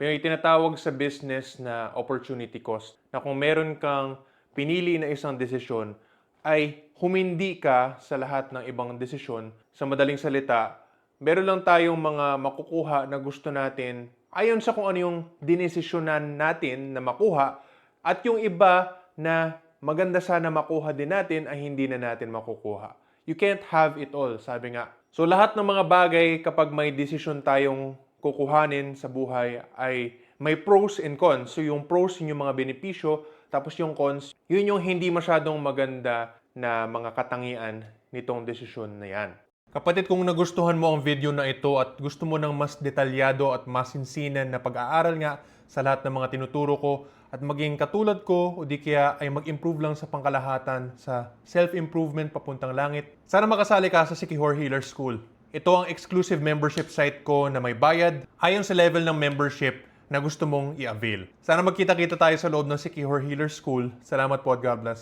May tinatawag sa business na opportunity cost na kung meron kang pinili na isang desisyon ay humindi ka sa lahat ng ibang desisyon. Sa madaling salita, meron lang tayong mga makukuha na gusto natin ayon sa kung ano yung dinesisyonan natin na makuha at yung iba na maganda sana makuha din natin ay hindi na natin makukuha. You can't have it all, sabi nga. So lahat ng mga bagay kapag may desisyon tayong kukuhanin sa buhay ay may pros and cons. So yung pros yun yung mga benepisyo, tapos yung cons, yun yung hindi masyadong maganda na mga katangian nitong desisyon na yan. Kapatid, kung nagustuhan mo ang video na ito at gusto mo ng mas detalyado at masinsinan na pag-aaral nga sa lahat ng mga tinuturo ko at maging katulad ko o di kaya ay mag-improve lang sa pangkalahatan sa self-improvement papuntang langit, sana makasali ka sa Sikihor Healer School. Ito ang exclusive membership site ko na may bayad ayon sa level ng membership na gusto mong i-avail. Sana magkita-kita tayo sa loob ng Sikihor Healer School. Salamat po at God bless.